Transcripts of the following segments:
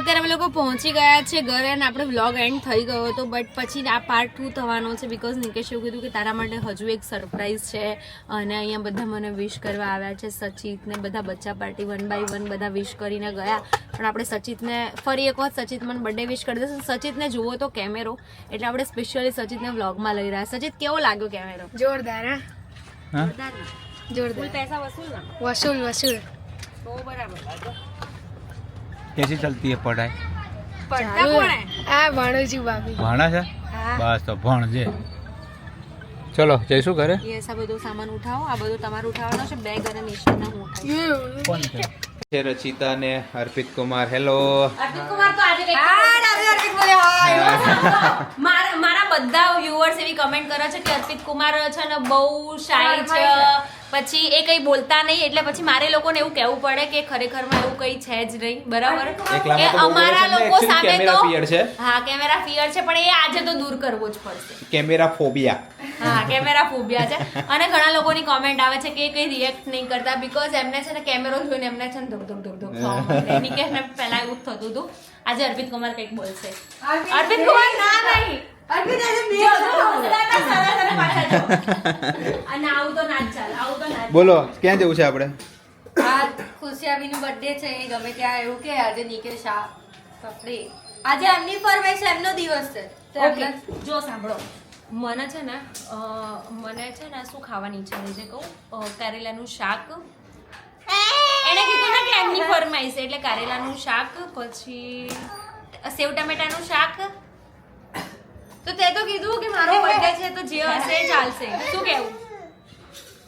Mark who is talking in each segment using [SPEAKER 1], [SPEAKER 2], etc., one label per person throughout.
[SPEAKER 1] અત્યારે અમે લોકો પહોંચી ગયા છે ઘરે અને આપણે વ્લોગ એન્ડ થઈ ગયો હતો બટ પછી આ પાર્ટ ટુ થવાનો છે બિકોઝ નિકેશે એવું કીધું કે તારા માટે હજુ એક સરપ્રાઈઝ છે અને અહીંયા બધા મને વિશ કરવા આવ્યા છે સચિતને બધા બચ્ચા પાર્ટી વન બાય વન બધા વિશ કરીને ગયા. પણ આપણે સચિતને ફરી એક વખત સચિત મને બર્થડે વિશ કરી દેશે. સચિતને જુઓ તો કેમેરો એટલે આપણે સ્પેશિયલી સચિતને વ્લોગમાં લઈ રહ્યા. સચિત કેવો લાગ્યો કેમેરો
[SPEAKER 2] જોરદાર જોરદાર.
[SPEAKER 1] પૈસા વસૂલ
[SPEAKER 2] વસૂલ વસૂલ.
[SPEAKER 1] તો બરાબર
[SPEAKER 3] कैसी चलती है पढ़ाई
[SPEAKER 1] પડતા કોણ હે?
[SPEAKER 2] આ ભણુજી ભાભી
[SPEAKER 3] ભણા છે
[SPEAKER 2] હા
[SPEAKER 3] બસ તો ભણજે ચલો જઈશું ઘરે
[SPEAKER 1] યસ આ બધો સામાન ઉઠાવો આ બધું તમારે ઉઠાવવાનો છે બેગ અને નિશાના હું ઉઠાવીશ.
[SPEAKER 3] કોણ છે છે રચિતા ને અર્પિત કુમાર હેલો
[SPEAKER 1] અર્પિત કુમાર તો આજે કંઈક- મારા મારા બધા વ્યુઅર્સ એવી કમેન્ટ કરે છે કે અર્પિત કુમાર છે ને બહુ શાય છે પછી એ કઈ બોલતા નહીં એટલે પછી મારે લોકોને એવું કહેવું પડે કે ખરેખરમાં એવું કઈ છે જ નહીં બરાબર? કે અમારા લોકો સામે તો હા કેમેરા ફિયર છે પણ એ આજે તો દૂર કરવો જ પડશે.
[SPEAKER 3] કેમેરા ફોબિયા
[SPEAKER 1] હા કેમેરા ફોબિયા છે. અને ઘણા લોકોની કોમેન્ટ આવે છે કે કઈ રિએક્ટ નહીં કરતા બીકોઝ એમને છે ને કેમેરો જોઈને એમને છે ને ધક ધક ધક ધક એની કે પહેલા એવું જ થતું હતું. આજે અર્પિત કુમાર કંઈક બોલશે. અર્પિત કુમાર ના નહીં જો, જો, હસલાના સારા સારા પાછા જો. અને આવું તો ના ચાલ આવું તો ના
[SPEAKER 3] બોલો ક્યાં જવું છે આપણે?
[SPEAKER 4] આ ખુશિયાબીનું બર્થડે છે એ ગમે ત્યાં એવું કે આજે નિકેશ આ કપડી. આજે એમની ફરમાઈશ એમનો દિવસ છે. તો
[SPEAKER 1] ઓકે જો સાંભળો. મને છે ને મને છે ને શું ખાવાની ઈચ્છા છે કહું કારેલાનું શાક. એણે કીધું ને કે એમની ફરમાઈશ છે, એટલે કારેલાનું શાક પછી સેવ ટમેટાનું શાક તો તે તો કીધું કે મારો બર્થડે છે તો જે હશે ચાલશે. શું કેવું?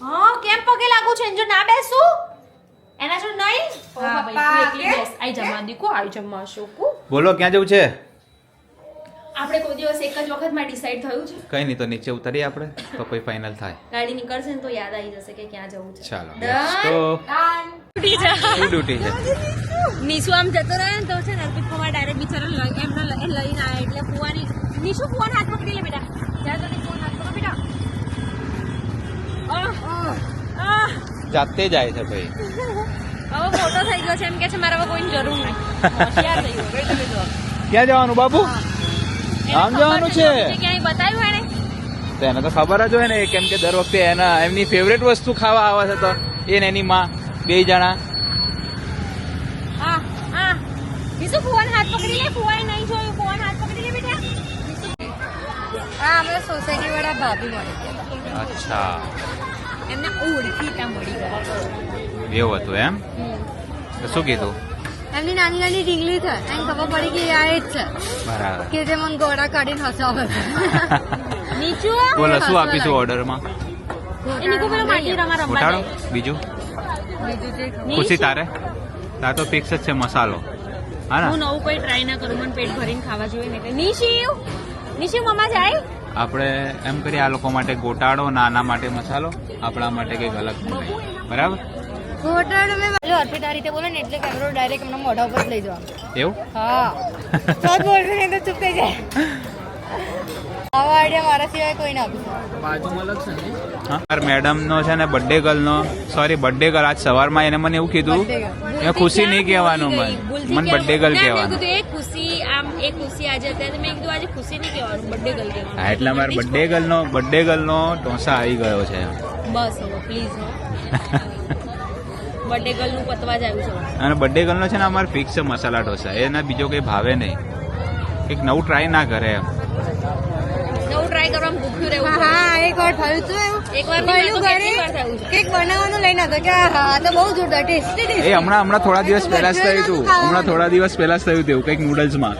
[SPEAKER 1] હા કેમ પગે લાગુ છે? જો ના બેસું? એના જો નહીં? હા ભાઈ એકલી બેસ. આઈ જમા દીકો આઈ જમા શોકુ
[SPEAKER 3] બોલો ક્યાં જવું છે?
[SPEAKER 1] આપણે કોઈ દિવસ એક જ વખતમાં ડિસાઈડ થયું છે.
[SPEAKER 3] કઈ નહીં તો નીચે ઉતરીએ આપણે તો કોઈ ફાઇનલ થાય.
[SPEAKER 1] ગાડી નીકળશે ને તો યાદ આવી જશે કે ક્યાં જવું છે.
[SPEAKER 3] ચાલો. તો ડ્યુટી છે.
[SPEAKER 1] નીશુ આમ જતો રહે ને તો છે ને અર્પિત કુમાર ડાયરેક્ટ બિચારો લઈ- એમને લઈને આવે એટલે ફુવાની નીશુ ફોન હાથ પકડી લે બેટા જા તો ફોન હાથ પકડ બેટા.
[SPEAKER 3] જાતે જાય છે ભાઈ
[SPEAKER 1] હવે મોટો થઈ ગયો છે એમ કે છે મારા કોઈની જરૂર નહીં
[SPEAKER 3] ક્યાં જવાનું બાબુ આમ જવાનું
[SPEAKER 1] છે ક્યાંય બતાવ્યું એને
[SPEAKER 3] તો એને તો ખબર જ હોય ને કેમ કે દર વખતે એના એમની ફેવરેટ વસ્તુ ખાવા આવે છે તો એ ને એની માં બે જણા
[SPEAKER 1] આ આ બીજું ફોન હાથ પકડી લે ફુવાએ નહીં જોયું ફોન હાથ પકડી લે બેટા
[SPEAKER 4] આ અમે સોસાયટી વાળા ભાભી મળી ગયા.
[SPEAKER 3] અચ્છા.
[SPEAKER 1] એમને ઓળખીતા મળી ગયા.
[SPEAKER 3] એવું હતું એમ? શું કીધું?
[SPEAKER 4] એમની નાની નાની ઢીંગલી છે. એને ખબર પડી કે આ એ જ છે.
[SPEAKER 3] બરાબર.
[SPEAKER 4] કે જે મને ગોળા કાઢીને હસાવે
[SPEAKER 1] નીચું
[SPEAKER 3] બોલો શું આપીશું ઓર્ડરમાં? ઉઠાડો બીજું?
[SPEAKER 4] બીજું
[SPEAKER 3] ખુશી તારે? તાર તો ફિક્સ જ છે મસાલો. હા
[SPEAKER 1] હું નવું કોઈ ટ્રાય ના કરું મને પેટ ભરીને ખાવા જોઈએ. ને એટલે નિશિવ મામા જાય?
[SPEAKER 3] આપણે એમ કરીએ આ લોકો માટે ગોટાળો નાના માટે મસાલો. આપણા માટે કંઈક અલગ બરાબર?
[SPEAKER 4] ગોટાળો મેં પેલો અર્પિત આ રીતે બોલે ને એટલે કેમેરો ડાયરેક્ટ એમના મોઢા ઉપર લઈ જવાનો
[SPEAKER 3] એવું?
[SPEAKER 4] હા. તો બોલશે ને તો ચૂપ થઈ જાય. આવા આઈડિયા મારા સિવાય કોઈ ના આપી.
[SPEAKER 3] હા. મેડમ મેડમનો છે ને બર્થડે ગર્લનો સોરી બર્થડે ગર્લ આજ સવારમાં એને મને એવું કીધું એ ખુશી નહીં કહેવાનું મને. મને બર્થડે ગર્લ કહેવાનું.
[SPEAKER 1] એ ખુશી આમ એ ખુશી આજે અત્યારે મેં કીધું આજે ખુશી નહીં કહેવાનું બર્થડે ગર્લ કહેવાનું.
[SPEAKER 3] હા એટલે અમારે બર્થડે ગર્લનો બર્થડે ગર્લનો ઢોસા આવી ગયો છે.
[SPEAKER 1] બસ હવે પ્લીઝ બર્થડે ગર્લનું પતવા જ આવ્યું છે
[SPEAKER 3] અને બર્થડે ગર્લનો છે ને અમારે ફિક્સ છે મસાલા ઢોસા એના બીજો કંઈ ભાવે નહીં. કંઈક નવું ટ્રાય ના કરે એમ.
[SPEAKER 1] ટ્રાય કરવામાં ભૂખ્યું રહેવું
[SPEAKER 4] હા એક વાર થયું હતું એવું?
[SPEAKER 1] એક વાર
[SPEAKER 4] પહેલું ઘરે કેક બનાવવાનું લઈને હતો કે હા તો બહુ જોરદાર ટેસ્ટી
[SPEAKER 3] એ હમણાં હમણાં થોડા દિવસ પહેલા જ થયું હતું હમણાં થોડા દિવસ પહેલા જ થયું હતું કંઈક નૂડલ્સમાં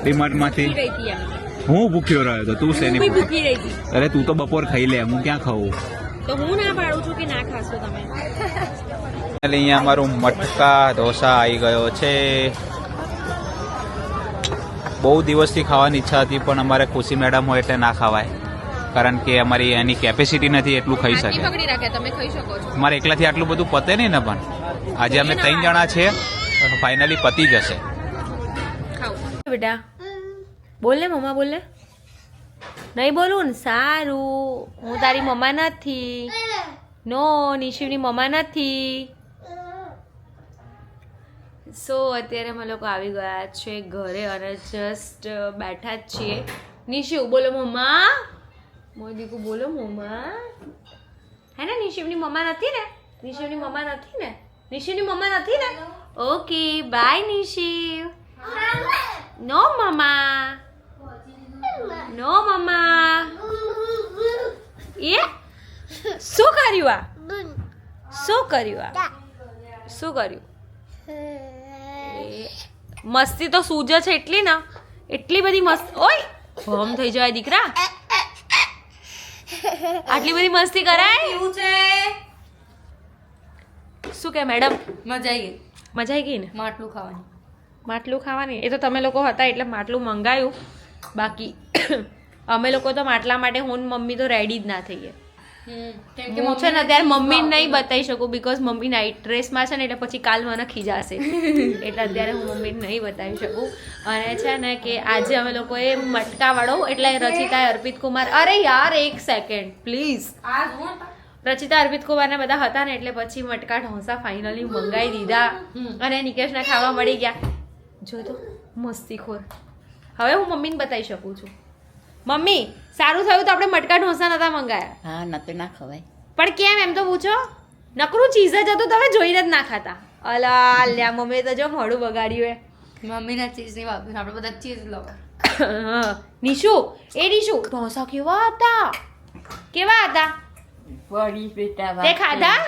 [SPEAKER 3] ડીમાર્ટમાંથી. હું ભૂખ્યો રહ્યો હતો તું શેની ભૂખી?
[SPEAKER 1] રહી હતી.
[SPEAKER 3] અરે તું તો બપોર ખાઈ લે હું ક્યાં ખાઉં?
[SPEAKER 1] તો હું ના પાડું છું કે ના ખાશો તમે?
[SPEAKER 3] એટલે અહીંયા અમારું મટકા ઢોસા આવી ગયો છે. બહુ દિવસથી ખાવાની ઈચ્છા હતી પણ અમારે ખુશી મેડમ હોય એટલે ના ખાવાય. કારણ કે અમારી એની કેપેસિટી નથી એટલું ખાઈ શકે.
[SPEAKER 1] પકડી તમે ખાઈ શકો છો.
[SPEAKER 3] મારે એકલાથી આટલું બધું પતે નહીં ને પણ. આજે અમે ત્રણ જણા છે ફાઇનલી પતી જશે.
[SPEAKER 1] બેટા બોલ ને મમ્મા બોલ ને. નહીં બોલું ને? સારું. હું તારી મમ્મા નથી. નો નિશિવની મમ્મા નથી. સો અત્યારે અમે લોકો આવી ગયા છે ઘરે અને જસ્ટ બેઠા જ છીએ. નિશિવ બોલો મમ્મા. મોદીકુ બોલો મમ્મા. હે ને નિશિવની મમ્મા નથી ને? નિશિવની મમ્મા નથી ને? નિશિવની મમ્મા નથી ને? Okay bye Nishiv. નો મમ્મા. નો મમ્મા. એ? શું કર્યું આ? શું કર્યું આ? શું કર્યું? મસ્તી તો સૂજ છે એટલી ને. એટલી બધી મસ્ત ઓય! ભમ થઈ જવાય દીકરા. આટલી બધી મસ્તી કરાય?
[SPEAKER 4] એવું છે?
[SPEAKER 1] શું કે મેડમ
[SPEAKER 4] મજા આવી ગઈ.
[SPEAKER 1] મજા આવી ગઈ ને?
[SPEAKER 4] માટલું ખાવાની.
[SPEAKER 1] માટલું ખાવાની? એ તો તમે લોકો હતા એટલે માટલું મંગાયું. બાકી અમે લોકો તો માટલા માટે હું મમ્મી તો રેડી જ ના થઈએ. હું છે ને અત્યારે મમ્મીને નહીં બતાવી શકું બીકોઝ મમ્મી નાઇટ ડ્રેસમાં છે ને એટલે પછી કાલ મને ખીજાશે. એટલે અત્યારે હું મમ્મીને નહીં બતાવી શકું. અને છે ને કે આજે અમે લોકોએ મટકાવાળો એટલે રચિતા અર્પિત કુમાર અરે યાર એક સેકન્ડ પ્લીઝ
[SPEAKER 4] ને.
[SPEAKER 1] રચિતા અર્પિત કુમારના બધા હતા ને એટલે પછી મટકા ઢોસા ફાઇનલી મંગાવી દીધા. અને નિકેશને ખાવા મળી ગયા. જો તો મસ્તીખોર. હવે હું મમ્મીને બતાવી શકું છું. મમ્મી સારું થયું તો આપણે મટકા ઢોસા નતા મંગાયા.
[SPEAKER 5] હા ન તો ના ખવાય.
[SPEAKER 1] પણ કેમ એમ તો પૂછો? નકરું ચીઝ જ હતું તમે જોઈને જ ના ખાતા. અલા લ્યા મમ્મીએ તો જો મોડું બગાડ્યું એ.
[SPEAKER 4] મમ્મીના ચીઝની બાબત વાત આપણે બધા ચીઝ લો
[SPEAKER 1] નિશુ એ નિશુ ઢોસા કેવા હતા? કેવા હતા?
[SPEAKER 5] વળી બેટા
[SPEAKER 1] તે ખાધા?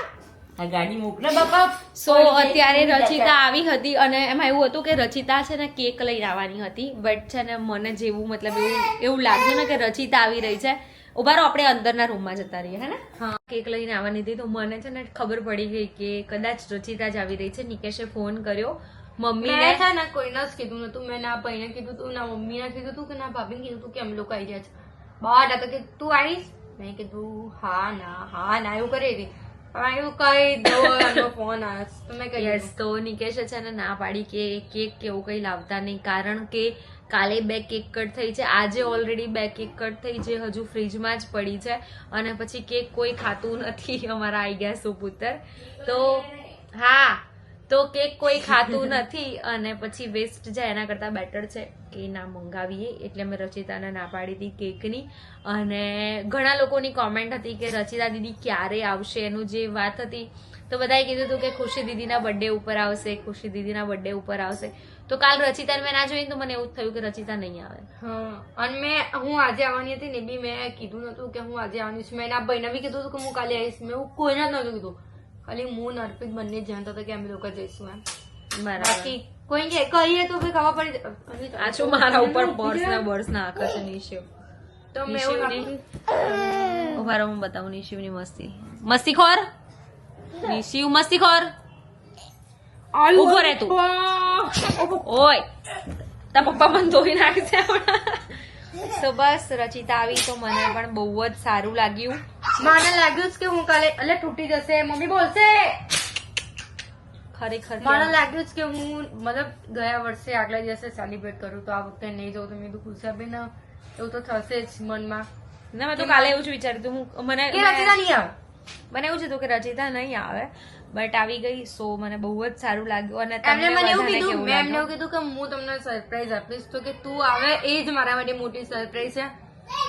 [SPEAKER 5] ગાડી મોકલે બાપા.
[SPEAKER 1] સો અત્યારે રચિતા આવી હતી અને એમાં એવું હતું કે રચિતા છે ને કેક લઈને આવવાની હતી બટ છે ને મને જેવું મતલબ એવું એવું લાગ્યું ને કે રચિતા આવી રહી છે. ઉભારો આપણે અંદરના રૂમમાં જતા રહીએ હે ને હા. કેક લઈને આવવાની હતી તો મને છે ને ખબર પડી ગઈ કે કદાચ રચિતા જ આવી રહી છે. નિકેશે ફોન કર્યો. મમ્મીને
[SPEAKER 4] ને છે ને કોઈને જ કીધું નતું. મેં ના ભાઈને કીધું તું ના મમ્મીને કીધું તું કે ના ભાભીને કીધું તું કે અમે લોકો આવી રહ્યા છે. બહાર હતા કે તું આવીશ? મેં કીધું હા ના હા ના એવું કરી હતી એવું કહી દો એમનો ફોન આવ્યો તો મેં કહી
[SPEAKER 1] યસ તો નિકેશે છે ને ના પાડી કે કેક કે એવું કંઈ લાવતા નહીં. કારણ કે કાલે બે કેક કટ થઈ છે. આજે ઓલરેડી બે કેક કટ થઈ જે હજુ ફ્રીજમાં જ પડી છે. અને પછી કેક કોઈ ખાતું નથી અમારા આઈ ગયા સુપુત્ર. તો હા તો કેક કોઈ ખાતું નથી. અને પછી વેસ્ટ જાય એના કરતાં બેટર છે. કે ના મંગાવીએ એટલે મેં રચિતાને ના પાડી હતી કેકની. અને ઘણા લોકોની કોમેન્ટ હતી કે રચિતા દીદી ક્યારે આવશે? એનું જે વાત હતી, તો બધાએ કીધું હતું કે ખુશી દીદીના બર્થડે ઉપર આવશે, ખુશી દીદીના બર્થડે ઉપર આવશે. તો કાલ રચિતાને મેં ના જોઈને તો મને એવું થયું કે રચિતા નહીં આવે.
[SPEAKER 4] અને મેં, હું આજે આવવાની હતી ને બી મેં કીધું નતું કે હું આજે આવવાની છું. મેં એના ભાઈને બી કીધું હતું કે હું કાલે આવીશ. મેં હું કોઈને જ નતું કીધું. ખાલી હું નર્પિત બંને જાણતા હતા કે અમે લોકો જઈશું એમ. બાકી કોઈ કે કહીએ તો ભાઈ ખબર પડી જાય.
[SPEAKER 1] આ શું મારા ઉપર બર્સ ના બર્સ ના આકર્ષણ છે.
[SPEAKER 4] તો મેં એવું નાખ્યું.
[SPEAKER 1] ઊભા રહો હું બતાવું નિશિવની મસ્તી. મસ્તીખોર? નિશિવ મસ્તીખોર? ઊભો રહે તું. ઓય. તા પપ્પા મને ધોઈ નાખશે તો બસ રચિતા આવી તો મને પણ બહુ જ સારું લાગ્યું.
[SPEAKER 4] મને લાગ્યું કે હું કાલે એટલે તૂટી જશે. મમ્મી બોલશે.
[SPEAKER 1] ખરેખર
[SPEAKER 4] મને લાગ્યું છે કે હું મતલબ ગયા વર્ષે આગલા દિવસે સેલિબ્રેટ કરું તો આ વખતે નહીં જવું તો મેં કીધું ખુશાબેન એવું તો થશે જ મનમાં.
[SPEAKER 1] ના મેં તો કાલે એવું જ વિચાર્યું હતું. હું મને
[SPEAKER 4] રચિતા નહીં આવે?
[SPEAKER 1] મને એવું જ હતું કે રચિતા નહીં આવે બટ આવી ગઈ સો મને બહુ જ સારું લાગ્યું અને તમને
[SPEAKER 4] મને એવું કીધું મેં એમને એવું કીધું કે હું તમને સરપ્રાઈઝ આપીશ. તો કે તું આવે એ જ મારા માટે મોટી સરપ્રાઈઝ છે.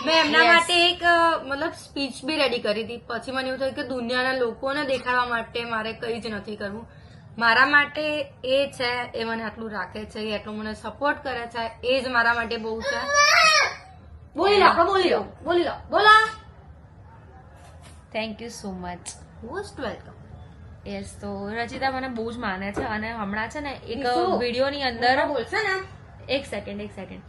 [SPEAKER 4] મેં એમના માટે એક મતલબ સ્પીચ બી રેડી કરી હતી. પછી મને એવું થયું કે દુનિયાના લોકોને દેખાડવા માટે મારે કંઈ જ નથી કરવું. મારા માટે એ છે એ મને આટલું રાખે છે એ એટલું મને સપોર્ટ કરે છે એ જ મારા માટે બહુ છે. બોલી લો બોલી લો બોલી લો બોલા.
[SPEAKER 1] Thank you so much
[SPEAKER 4] most welcome
[SPEAKER 1] yes તો રચિતા મને બહુ જ માને છે અને હમણાં છે ને એક? વિડીયોની અંદર
[SPEAKER 4] બોલશે ને?
[SPEAKER 1] એક સેકન્ડ એક સેકન્ડ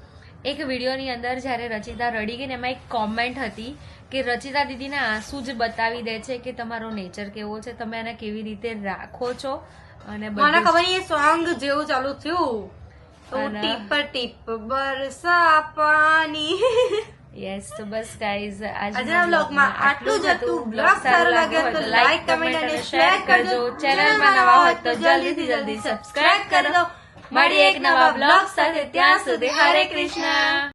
[SPEAKER 1] એક વિડીયોની અંદર જ્યારે રચિતા રડી ગઈ ને એમાં એક કોમેન્ટ હતી કે રચિતા દીદીને આંસુ જ બતાવી દે છે કે તમારો નેચર કેવો છે તમે એને કેવી રીતે રાખો છો? અને
[SPEAKER 4] મને ખબર એ સોંગ જેવું ચાલુ થયું. તો ટીપ ટીપ બરસા પાણી.
[SPEAKER 1] યસ તો બસ ગાઈઝ
[SPEAKER 4] આજના બ્લોગમાં આટલું જ હતું. બ્લોગ સારો લાગ્યો તો લાઈક કમેન્ટ અને શેર કરજો.
[SPEAKER 1] ચેનલમાં નવા હોય તો જલ્દીથી જલ્દી સબસ્ક્રાઇબ કરી. દો મળીએ એક નવા બ્લોગ સાથે. ત્યાં સુધી હરે કૃષ્ણ